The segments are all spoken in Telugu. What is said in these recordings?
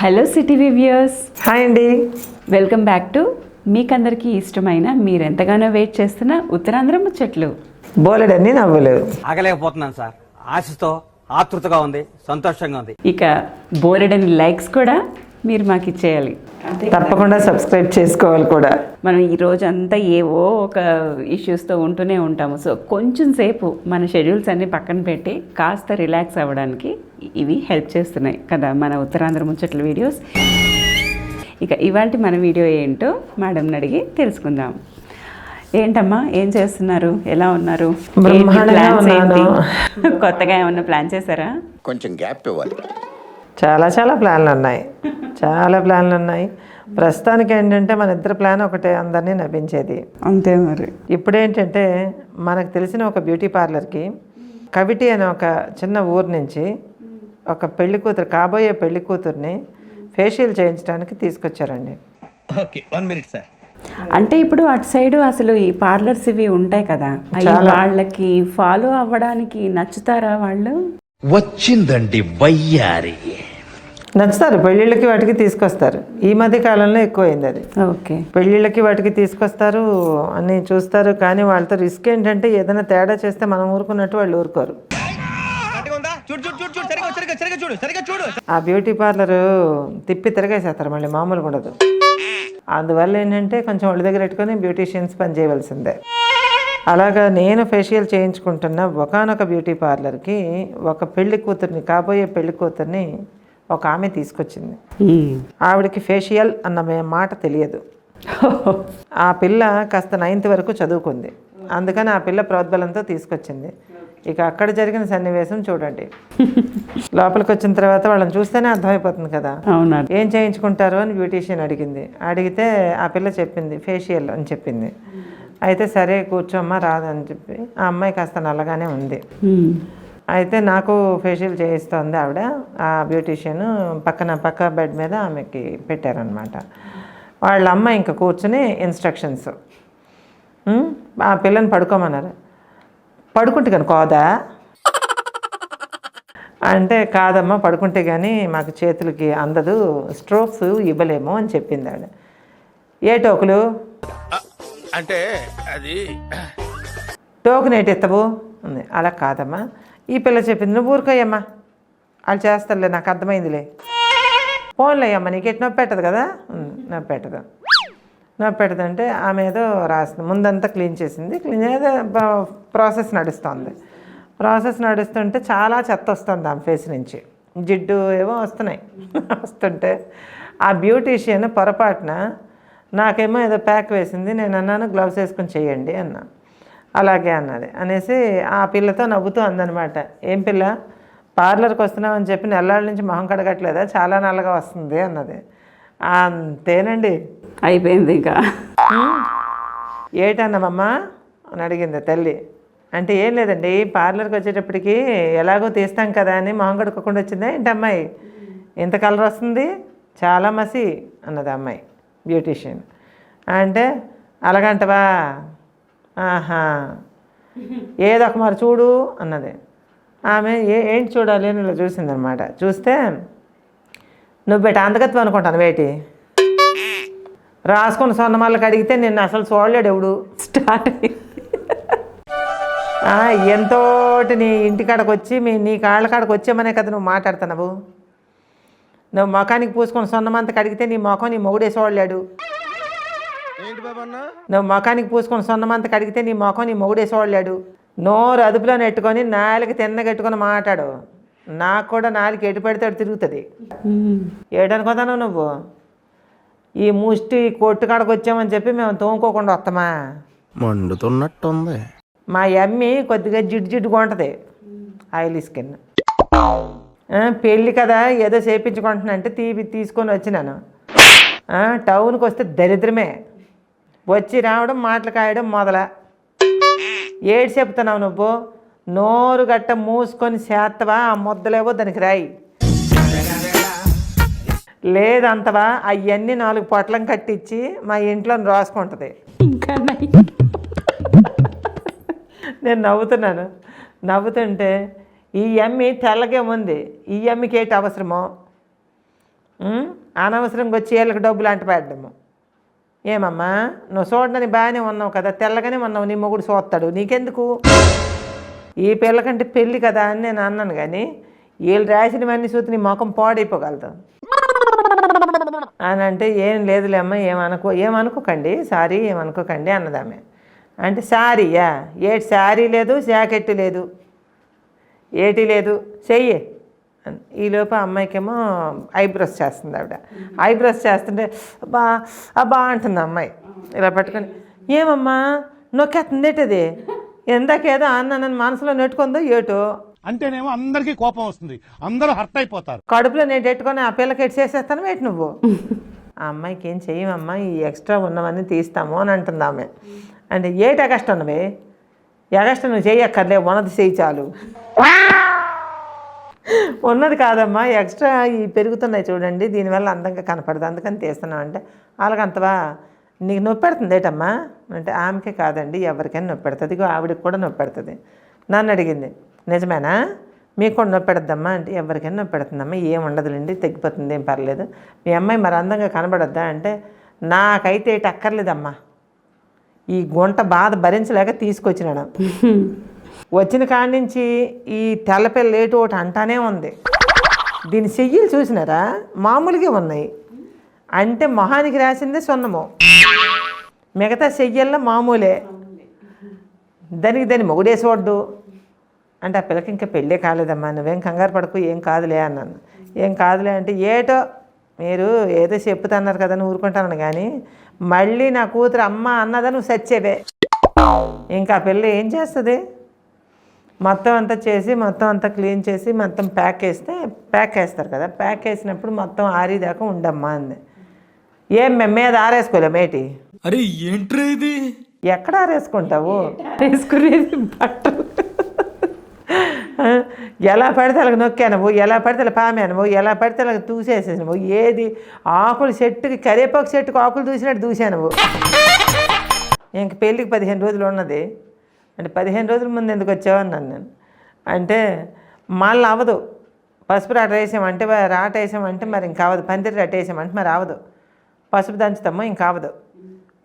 హలో సిటీ వ్యూయర్స్ హాయ్ అండి వెల్కమ్ బ్యాక్ టు మీకందరికీ ఇష్టమైన మీరు ఎంతగానో వెయిట్ చేస్తున్న ఉత్తరాంధ్ర ముచ్చట్లు. బోలెడన్ని నవ్వులు. ఆగలేకపోతున్నాను సార్. ఆశతో ఆతృతగా ఉంది సంతోషంగా ఉంది. ఇక బోరెడని లైక్స్ కూడా మీరు మాకు ఇచ్చేయాలి. తప్పకుండా సబ్స్క్రైబ్ చేసుకోవాలి కూడా. మనం ఈ రోజు అంతా ఏవో ఒక ఇష్యూస్తో ఉంటూనే ఉంటాము. సో కొంచెం సేపు మన షెడ్యూల్స్ అన్ని పక్కన పెట్టి కాస్త రిలాక్స్ అవ్వడానికి ఇవి హెల్ప్ చేస్తున్నాయి కదా మన ఉత్తరాంధ్ర ముచ్చట్ల వీడియోస్. ఇక ఇవాళ మన వీడియో ఏంటో మేడంని అడిగి తెలుసుకుందాం. ఏంటమ్మా? ఏం చేస్తున్నారు? ఎలా ఉన్నారు. కొత్తగా ఏమన్నా ప్లాన్ చేశారా? కొంచెం గ్యాప్ ఇవ్వాలి. చాలా చాలా ప్లాన్లు ఉన్నాయి చాలా ప్లాన్లు ఉన్నాయి ప్రస్తుతానికి ఏంటంటే మన ఇద్దరు ప్లాన్ ఒకటే అందరినీ నవ్వించేది. అంతే మరి. ఇప్పుడు ఏంటంటే మనకు తెలిసిన ఒక బ్యూటీ పార్లర్కి కవిటి అనే ఒక చిన్న ఊరు నుంచి ఒక పెళ్ళి కూతురు కాబోయే పెళ్ళి కూతుర్ని ఫేషియల్ చేయించడానికి తీసుకొచ్చారండి. Okay one minute sir. అంటే ఇప్పుడు అటు సైడ్ అసలు ఈ పార్లర్స్ ఇవి ఉంటాయి కదా. వాళ్ళకి ఫాలో అవ్వడానికి నచ్చుతారా వాళ్ళు? వచ్చిందండి వయ్యారి. నచ్చుతారు. పెళ్ళిళ్ళకి వాటికి తీసుకొస్తారు. ఈ మధ్య కాలంలో ఎక్కువైంది అది. ఓకే. పెళ్ళిళ్ళకి వాటికి తీసుకొస్తారు అన్నీ చూస్తారు. కానీ వాళ్ళతో రిస్క్ ఏంటంటే ఏదైనా తేడా చేస్తే మనం ఊరుకున్నట్టు వాళ్ళు ఊరుకోరు. చూడు చూడు చూడు చూడు. సరిగా సరిగా సరిగా చూడు సరిగా చూడు. ఆ బ్యూటీ పార్లర్ తిప్పి తిరగేసేస్తారు. మళ్ళీ మామూలుగా ఉండదు. అందువల్ల ఏంటంటే కొంచెం ఒళ్ళ దగ్గర పెట్టుకొని బ్యూటీషియన్స్ పని చేయవలసిందే. అలాగా నేను ఫేషియల్ చేయించుకుంటున్న ఒకనొక బ్యూటీ పార్లర్కి ఒక పెళ్ళి కూతుర్ని కాబోయే పెళ్ళి కూతుర్ని ఒక ఆమె తీసుకొచ్చింది. ఆవిడకి ఫేషియల్ అన్న మాట తెలియదు. ఆ పిల్ల కాస్త నైన్త్ వరకు చదువుకుంది. అందుకని ఆ పిల్ల ప్రోద్బలంతో తీసుకొచ్చింది. ఇక అక్కడ జరిగిన సన్నివేశం చూడండి. లోపలికి వచ్చిన తర్వాత వాళ్ళని చూస్తేనే అర్థమైపోతుంది కదా. ఏం చేయించుకుంటారు అని బ్యూటీషియన్ అడిగింది. అడిగితే ఆ పిల్ల చెప్పింది ఫేషియల్ అని చెప్పింది. అయితే సరే కూర్చోమ్మా రాదని చెప్పి ఆ అమ్మాయి కాస్త నల్లగానే ఉంది. అయితే నాకు ఫేషియల్ చేయిస్తోంది ఆవిడ. ఆ బ్యూటీషియన్ పక్కన పక్క బెడ్ మీద ఆమెకి పెట్టారనమాట వాళ్ళ అమ్మ ఇంకా కూర్చుని ఇన్స్ట్రక్షన్స్ ఆ పిల్లని పడుకోమన్నారు. పడుకుంటే కానీ కోదా? అంటే కాదమ్మా పడుకుంటే కానీ మాకు చేతులకి అందదు స్ట్రోక్స్ ఇవ్వలేము అని చెప్పింది ఆవిడ. ఏ టోకులు? అంటే అది టోకెన్ ఏంటి ఎత్తవు ఉంది. అలా కాదమ్మా. ఈ పిల్ల చెప్పింది నువ్వు ఊరుకోయమ్మా వాళ్ళు చేస్తారులే నాకు అర్థమైందిలే. ఫోన్లే అమ్మ నీకు ఎటు నొప్పి పెట్టదు కదా? నొప్పి పెట్టదు. నొప్పి పెట్టదు అంటే ఆమె ఏదో రాసింది ముందంతా క్లీన్ చేసింది క్లీన్ ఏదో ప్రాసెస్ నడుస్తుంది. ప్రాసెస్ నడుస్తుంటే చాలా చెత్త వస్తుంది ఆమె ఫేస్ నుంచి. జిడ్డు ఏవో వస్తున్నాయి. వస్తుంటే ఆ బ్యూటీషియన్ పొరపాటున నాకేమో ఏదో ప్యాక్ వేసింది నేను అన్నాను గ్లవ్స్ వేసుకొని చేయండి అన్నా. అలాగే అన్నది. అనేసి ఆ పిల్లతో నవ్వుతూ అందనమాట. ఏం పిల్ల పార్లర్కి వస్తున్నామని చెప్పి నెల్లాళ్ళ నుంచి మొహం కడగట్లేదా? చాలా నల్లగా వస్తుంది అన్నది. అంతేనండి. అయిపోయింది ఇంకా. ఏటన్నామమ్మా అని అడిగింది తల్లి. అంటే ఏం లేదండి పార్లర్కి వచ్చేటప్పటికి ఎలాగో తీస్తాం కదా అని మొహం కడుక్కోకుండా వచ్చిందా ఏంటి అమ్మాయి? ఎంత కలర్ వస్తుంది? చాలా మసి అన్నది అమ్మాయి బ్యూటీషియన్. అంటే అలాగంటవా? ఆహా. ఏదో ఒక మరి చూడు అన్నది. ఆమె ఏ ఏంటి చూడాలి అని ఇలా చూసిందనమాట చూస్తే నువ్వు బెట అందగత్వం అనుకుంటాను వేటి రాసుకున్న సొన్నమాలకు అడిగితే నిన్ను అసలు చూడలేడు ఎవడు. స్టార్ట్ ఎంతోటి నీ ఇంటికాడకు వచ్చి మీ నీ కాళ్ళ కాడకు వచ్చామనే కదా నువ్వు మాట్లాడుతున్నావు. నువ్వు ముఖానికి పూసుకొని సొన్నమంతకు అడిగితే నీ ముఖం నీ మొగుడే చూడలేడు. నువ్వు ముఖానికి పూసుకొని సొన్నమంతకు అడిగితే నీ ముఖం నీ మొగుడే చూడలేడు. నోరు అదుపులో నెట్టుకొని నాలుగు తిన్నగట్టుకొని మాట్లాడు. నాకు కూడా నాలుగు ఎటు పెడితే అటు తిరుగుతుంది. ఏడనుకోతాను నువ్వు? ఈ ముష్టి కొట్టు కాడకు వచ్చామని చెప్పి మేము తోముకోకుండా వస్తామా? మండుతున్నట్టుంది. మా అమ్మి కొద్దిగా జిడ్డు జిడ్డుగా ఉంటుంది. Oily skin. ఆ, పెళ్ళి కదా ఏదో చేయించుకుంటున్నా అంటే తీపి తీసుకొని వచ్చినాను. ఆ, టౌన్కి వస్తే దరిద్రమే. వచ్చి రావడం మాటలు కాయడం మొదల. ఏడు చెప్తున్నావు నువ్వు? నోరు గట్ట మూసుకొని చేత్తవా? ఆ ముద్దలేవో దానికి రాయి. లేదంతవా? అవన్నీ నాలుగు పొట్లం కట్టించి మా ఇంట్లో రాసుకుంటుంది. ఇంకా. నేను నవ్వుతున్నాను. నవ్వుతుంటే ఈ ఎమ్మి తెల్లగే ఉంది. ఈ ఎమ్మికి ఏంటి అవసరమో? అనవసరంగా వచ్చి వీళ్ళకి డబ్బులు అంటపెట్టడము ఏమమ్మా? నువ్వు చూడడానికి బాగానే ఉన్నావు కదా తెల్లగానే ఉన్నావు నీ మొగుడు చూస్తాడు. నీకెందుకు? ఈ పిల్లకంటే పెళ్ళి కదా అని నేను అన్నాను కానీ వీళ్ళు రాసినవన్నీ చూసి నీ ముఖం పాడైపోగలదు. అని అంటే ఏం లేదులే అమ్మ ఏమనుకో ఏమనుకోకండి సారీ ఏమనుకోకండి అన్నదామె అంటే సారీయా? ఏటి సారీ లేదు జాకెట్ లేదు. ఏటి లేదు? చెయ్యి. ఈలోపు అమ్మాయికేమో ఐబ్రోస్ చేస్తుంది ఆవిడ. ఐబ్రోస్ చేస్తుంటే అబ్బా అబ్బా అంటుంది అమ్మాయి. ఇలా పట్టుకొని ఏమమ్మా నొక్కేస్తుంది ఏంటది ఎందాకేదో అన్నానని మనసులో నెట్టుకుందో ఏటో? అంటేనేమో అందరికీ కోపం వస్తుంది. అందరూ హర్ట్ అయిపోతారు. కడుపులో నేను పెట్టుకొని ఆ పిల్లకి ఎటు చేసేస్తాను ఏంటి నువ్వు? ఆ అమ్మాయికి ఏం చెయ్యమమ్మా ఈ ఎక్స్ట్రా ఉన్నవన్నీ తీస్తాము అని అంటుంది ఆమె. అంటే ఏటి ఎగస్ట్ ఉన్నవే ఎగస్ట్ నువ్వు చెయ్యక్కర్లే ఉన్నది చెయ్యి చాలు. ఉన్నది కాదమ్మా ఎక్స్ట్రా ఈ పెరుగుతున్నాయి చూడండి దీనివల్ల అందంగా కనపడదు. అందుకని తీస్తున్నాం అంటే అంతవా నీకు నొప్పి పెడుతుంది ఏటమ్మా? అంటే ఆమెకే కాదండి ఎవరికైనా నొప్పి పెడుతుంది. ఆవిడకి కూడా నొప్పి పెడుతుంది. నన్ను అడిగింది నిజమేనా? మీకు కూడా నొప్పి పెడద్దమ్మా? అంటే ఎవరికైనా నొప్పి పెడుతుందమ్మా ఏం ఉండదులేండి తగ్గిపోతుంది ఏం పర్లేదు. మీ అమ్మాయి మరి అందంగా కనబడద్దా? అంటే నాకైతే ఏటి అక్కర్లేదమ్మా ఈ గుంట బాధ భరించలేక తీసుకొచ్చినాను. వచ్చిన కాడి నుంచి ఈ తెల్లపిల్ల లేటు ఒకటి అంటానే ఉంది. దీని చెయ్యిలు చూసినారా? మామూలుగా ఉన్నాయి. అంటే మొహానికి రాసిందే సున్నము. మిగతా చెయ్యల్లో మామూలే. దానికి దాన్ని మొగుడేసోడ్డు. అంటే ఆ పిల్లకి ఇంకా పెళ్ళే కాలేదమ్మా నువ్వేం కంగారు పడకు ఏం కాదులే అన్నాను. ఏం కాదులే అంటే ఏటో మీరు ఏదో చెప్తున్నారు కదా నువ్వు ఊరుకుంటాను కానీ మళ్ళీ నా కూతురు అమ్మ అన్నదా నువ్వు సచ్చేవే. ఇంకా పిల్ల ఏం చేస్తుంది? మొత్తం అంతా చేసి మొత్తం అంతా క్లీన్ చేసి మొత్తం ప్యాక్ వేస్తే ప్యాక్ వేస్తారు కదా. ప్యాక్ వేసినప్పుడు మొత్తం ఆరిదాకా ఉండమ్మా అంది. ఏం మేము మీద ఆరేసుకోలేం ఏంటి? అరే ఏంట్రా ఇది? ఎక్కడ ఆరేసుకుంటావు? వేసుకునేది బట్టలు. ఎలా పడితే అలాగ నొక్కాను ఎలా పడితే అలా పామాను ఎలా పడితే అలాగ తూసేసేసాను ఏది? ఆకులు చెట్టుకి కరివేపాకు చెట్టుకి ఆకులు దూసినట్టు దూసాను ఇంక పెళ్ళికి పదిహేను రోజులు ఉన్నది. అంటే పదిహేను రోజుల ముందు ఎందుకు వచ్చావు అన్నాను నేను. అంటే మళ్ళీ అవ్వదు. పసుపు రాట వేసామంటే రాట వేసామంటే మరి ఇంక అవ్వదు. పందిరి రాట వేసామంటే మరి అవ్వదు. పసుపు దంచుతామో ఇంక అవ్వదు.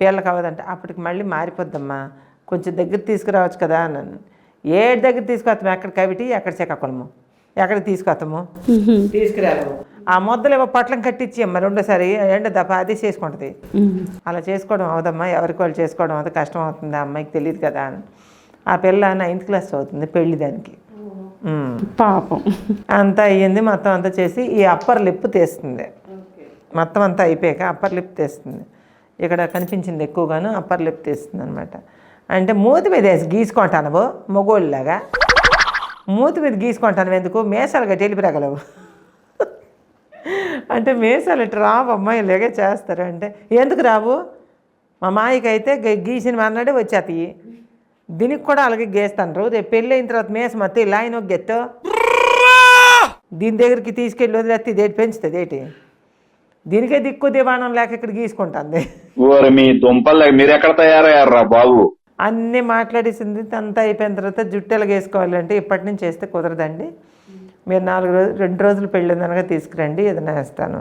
పీళ్ళకి అవ్వదంటే. అప్పటికి మళ్ళీ మారిపోద్దమ్మా. కొంచెం దగ్గర తీసుకురావచ్చు కదా అన్నాను. ఏడు దగ్గర తీసుకొస్తాము ఎక్కడ కవిటి ఎక్కడ శ్రీకాకుళము? ఎక్కడ తీసుకొస్తాము? తీసుకురాము. ఆ ముద్దలు ఏమో పొట్లం కట్టించి అమ్మ రెండోసారి. ఎండ దప్ప అది చేసుకుంటుంది. అలా చేసుకోవడం అవదమ్మా ఎవరికి వాళ్ళు చేసుకోవడం అవుతుంది కష్టం అవుతుంది. అమ్మాయికి తెలియదు కదా అని. ఆ పిల్ల నైన్త్ క్లాస్ అవుతుంది పెళ్ళి దానికి. పాపం. అంతా అయ్యింది మొత్తం అంతా చేసి ఈ అప్పర్ లిప్ తీస్తుంది. మొత్తం అంతా అయిపోయాక అప్పర్ లిప్ తీస్తుంది. ఇక్కడ కనిపించింది ఎక్కువగాను అప్పర్ లిప్ తీస్తుంది అనమాట అంటే మూతి మీద వేసి గీసుకుంటాను మొగోళ్ళలాగా. మూతి మీద గీసుకుంటాను ఎందుకు? మేసాలు గట్టి వెళ్ళిపోరగలవు అంటే మేసాలు ఇటు రావు అమ్మాయి ఇలాగే చేస్తారు. అంటే ఎందుకు రావు? మా మాయకి అయితే గ- గీసిన అన్నాడే వచ్చేతాయి. దీనికి కూడా అలాగే గీస్తాను రేపు పెళ్ళి అయిన తర్వాత మేసం మొత్తం ఇలా ఆయన ఒక గెత్తో. దీని దగ్గరికి తీసుకెళ్ళి వదిలేస్తే ఇదేటి పెంచుతుంది ఏంటి? దీనికే దిక్కు దివాణం లేక ఇక్కడ గీసుకుంటుంది. మీ దుంపలు మీరు ఎక్కడ తయారయ్యారా బాబు? అన్నీ మాట్లాడేసింది అంతా అయిపోయిన తర్వాత జుట్టు ఎలాగ వేసుకోవాలంటే ఇప్పటి నుంచి వేస్తే కుదరదండి. మీరు నాలుగు రోజులు రెండు రోజులు పెళ్ళి ఉందనగా తీసుకురండి ఏదైనా వేస్తాను.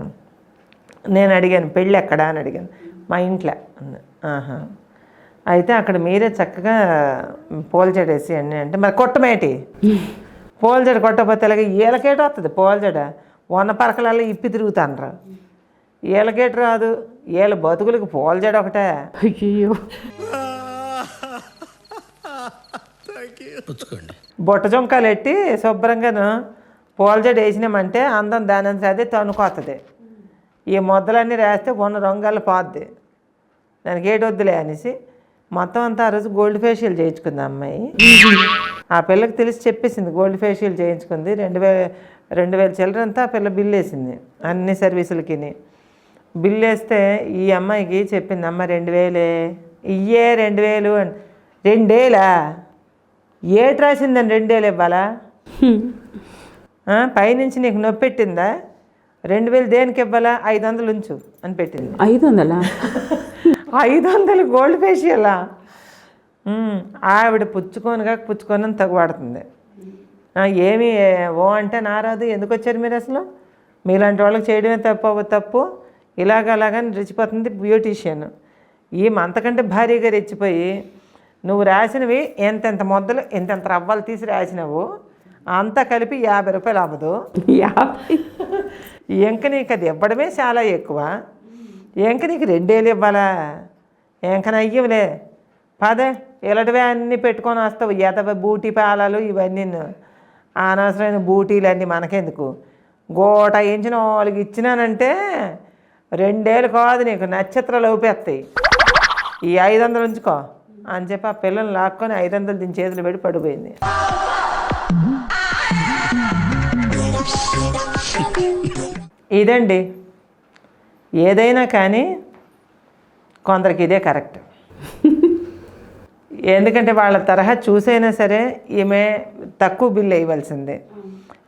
నేను అడిగాను పెళ్ళి ఎక్కడా అని అడిగాను. మా ఇంట్లో. ఆహా. అయితే అక్కడ మీరే చక్కగా పూల జడ వేసి అండి అంటే మరి కొట్టమేటి? పూల జడ కొట్టకపోతే అలాగే ఏలకేట వస్తుంది పూల జడ? వన్న పరకలలో ఇప్పి తిరుగుతానరా ఏలకేట రాదు. ఏళ్ళ బతుకులకి పూల జడ ఒకటే. అయ్యో బుట్ట జొంకాలు ఎట్టి శుభ్రంగాను పూల జడ వేసినామంటే అందం దాని అదే తనుకొస్తుంది ఈ ముద్దలన్నీ రాస్తే ఉన్న రంగాలు పోద్ది. దానికి ఏటి వద్దులే అనేసి మొత్తం అంతా ఆ రోజు గోల్డ్ ఫేషియల్ చేయించుకుంది అమ్మాయి. ఆ పిల్లకి తెలిసి చెప్పేసింది గోల్డ్ ఫేషియల్ చేయించుకుంది. రెండు వేల రెండు వేల చిల్లరంతా ఆ పిల్ల బిల్ వేసింది అన్ని సర్వీసులకి బిల్ వేస్తే ఈ అమ్మాయికి చెప్పింది అమ్మ రెండు వేలే ఇయ్యే రెండు వేలు అని. రెండేలా? ఏటి రాసిందని రెండేలు ఇవ్వాలా? పైనుంచి నీకు నొప్పి పెట్టిందా? రెండు వేలు దేనికి ఇవ్వాలా? ఐదు వందలు ఉంచు అని పెట్టింది. ఐదు వందలా? ఐదు వందలు గోల్డ్ ఫేషియలా? ఆవిడ పుచ్చుకోనుగా పుచ్చుకొని తగువాడుతుంది ఆ, ఏమి ఓ అంటే నారాదు. ఎందుకు వచ్చారు మీరు అసలు? మీలాంటి వాళ్ళకి చేయడమే తప్పు తప్పు. ఇలాగ అలాగని రెచ్చిపోతుంది బ్యూటీషియన్. ఈమె అంతకంటే భారీగా రెచ్చిపోయి నువ్వు రాసినవి ఎంతెంత ముద్దలు ఎంతెంత రవ్వలు తీసి రాసినావు అంతా కలిపి యాభై రూపాయలు అవ్వదు. యాభై? ఇంక నీకు అది ఇవ్వడమే చాలా ఎక్కువ. ఇంక నీకు రెండేళ్ళు ఇవ్వాలా? ఇంక నయ్యవులే? పదే ఇలాంటివే అన్నీ పెట్టుకొని వస్తావు. ఎదవ బూటీ పాలాలు ఇవన్నీ అనవసరమైన బూటీలు అన్నీ మనకెందుకు? గోట ఇంచిన వాళ్ళకి ఇచ్చినానంటే రెండేళ్ళు కాదు నీకు నక్షత్రాలు ఊపేస్తాయి. ఈ ఐదు వందలు ఉంచుకో. అని చెప్పి ఆ పిల్లల్ని లాక్కొని ఐదు వందలు దీని చేతులు పెట్టి పడిపోయింది. ఇదండి. ఏదైనా కానీ కొందరికి ఇదే కరెక్ట్. ఎందుకంటే వాళ్ళ తరహా చూసైనా సరే ఈమె తక్కువ బిల్ వేయవలసిందే.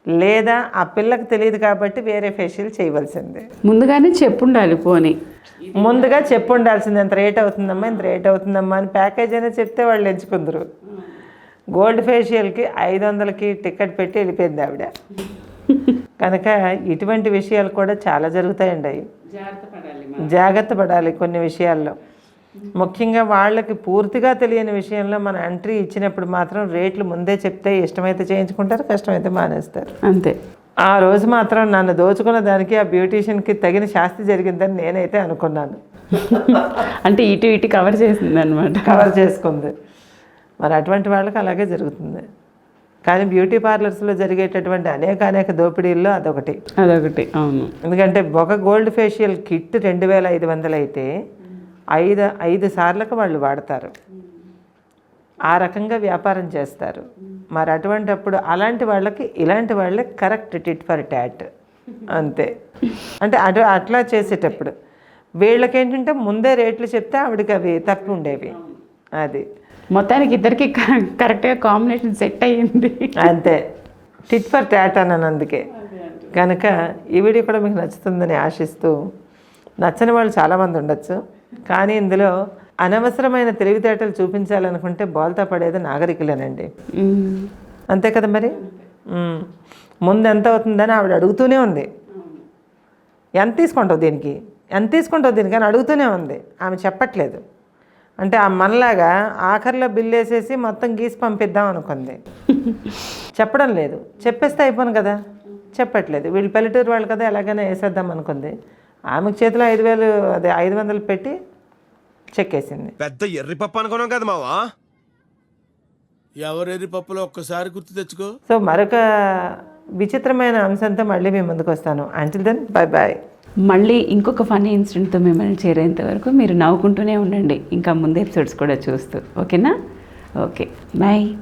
లేదా ఆ పిల్లకి తెలియదు కాబట్టి వేరే ఫేషియల్ చేయవలసిందే. ముందుగానే చెప్పుండాలి పోనీ. ముందుగా చెప్పు ఉండాల్సింది ఎంత రేట్ అవుతుందమ్మా ఇంత రేట్ అవుతుందమ్మా అని ప్యాకేజ్ అయినా చెప్తే వాళ్ళు ఎంచుకుందరు. గోల్డ్ ఫేషియల్కి ఐదు వందలకి టికెట్ పెట్టి వెళ్ళిపోయింది ఆవిడ. కనుక ఇటువంటి విషయాలు కూడా చాలా జరుగుతాయండి. అవి జాగ్రత్త పడాలి కొన్ని విషయాల్లో. ముఖ్యంగా వాళ్ళకి పూర్తిగా తెలియని విషయంలో మన ఎంట్రీ ఇచ్చినప్పుడు మాత్రం రేట్లు ముందే చెప్తే ఇష్టమైతే చేయించుకుంటారు కష్టమైతే మానేస్తారు. అంతే. ఆ రోజు మాత్రం నన్ను దోచుకున్న దానికి ఆ బ్యూటీషియన్కి తగిన శాస్తి జరిగిందని నేనైతే అనుకున్నాను. అంటే ఇటు ఇటు కవర్ చేసింది అనమాట కవర్ చేసుకుంది. మరి అటువంటి వాళ్ళకి అలాగే జరుగుతుంది. కానీ బ్యూటీ పార్లర్స్లో జరిగేటటువంటి అనేక అనేక దోపిడీల్లో అదొకటి. అదొకటి అవును. ఎందుకంటే ఒక గోల్డ్ ఫేషియల్ కిట్ రెండు వేల ఐదు వందలు అయితే ఐదు ఐదు సార్లకు వాళ్ళు వాడతారు. ఆ రకంగా వ్యాపారం చేస్తారు. మరి అటువంటప్పుడు అలాంటి వాళ్ళకి ఇలాంటి వాళ్ళకి కరెక్ట్ టిట్ ఫర్ ట్యాట్ అంతే. అంటే అటు అట్లా చేసేటప్పుడు. వీళ్ళకి ఏంటంటే ముందే రేట్లు చెప్తే ఆవిడకి అవి తప్పి ఉండేవి. అది. మొత్తానికి ఇద్దరికి కరెక్ట్గా కాంబినేషన్ సెట్ అయ్యింది. అంతే. టిట్ ఫర్ ట్యాట్ అన్నాను అందుకే. కనుక ఈ వీడియో కూడా మీకు నచ్చుతుందని ఆశిస్తూ నచ్చని వాళ్ళు చాలామంది ఉండొచ్చు. కానీ ఇందులో అనవసరమైన తెలివితేటలు చూపించాలనుకుంటే బోల్తా పడేది నాగరికులేనండి. అంతే కదా మరి. ముందు ఎంత అవుతుందని ఆవిడ అడుగుతూనే ఉంది. ఎంత తీసుకుంటావు దీనికి? ఎంత తీసుకుంటావు దీనికి అని అడుగుతూనే ఉంది. ఆమె చెప్పట్లేదు. అంటే ఆ మనలాగా ఆఖరిలో బిల్ వేసేసి మొత్తం గీసి పంపిద్దాం అనుకుంది. చెప్పడం లేదు. చెప్పేస్తే అయిపోను కదా. చెప్పట్లేదు. వీళ్ళు పల్లెటూరు వాళ్ళు కదా ఎలాగైనా వేసేద్దాం అనుకుంది. ఆమెకు చేతిలో ఐదు వేలు అదే ఐదు వందలు పెట్టి చెక్కేసింది. పెద్ద ఎర్రి పప్పు అనుకున్నాం కదా మావా? ఎవరెరి పప్పులో ఒక్కసారి గుర్తు తెచ్చుకో. సో మరొక విచిత్రమైన అంశంతో మళ్ళీ మీ ముందుకు వస్తాను. అంటిల్ దెన్ బాయ్ బాయ్ మళ్ళీ ఇంకొక ఫన్నీ ఇన్సిడెంట్తో మిమ్మల్ని చేరేంత వరకు మీరు నవ్వుకుంటూనే ఉండండి. ఇంకా ముందు ఎపిసోడ్స్ కూడా చూస్తూ. ఓకేనా? ఓకే. బాయ్.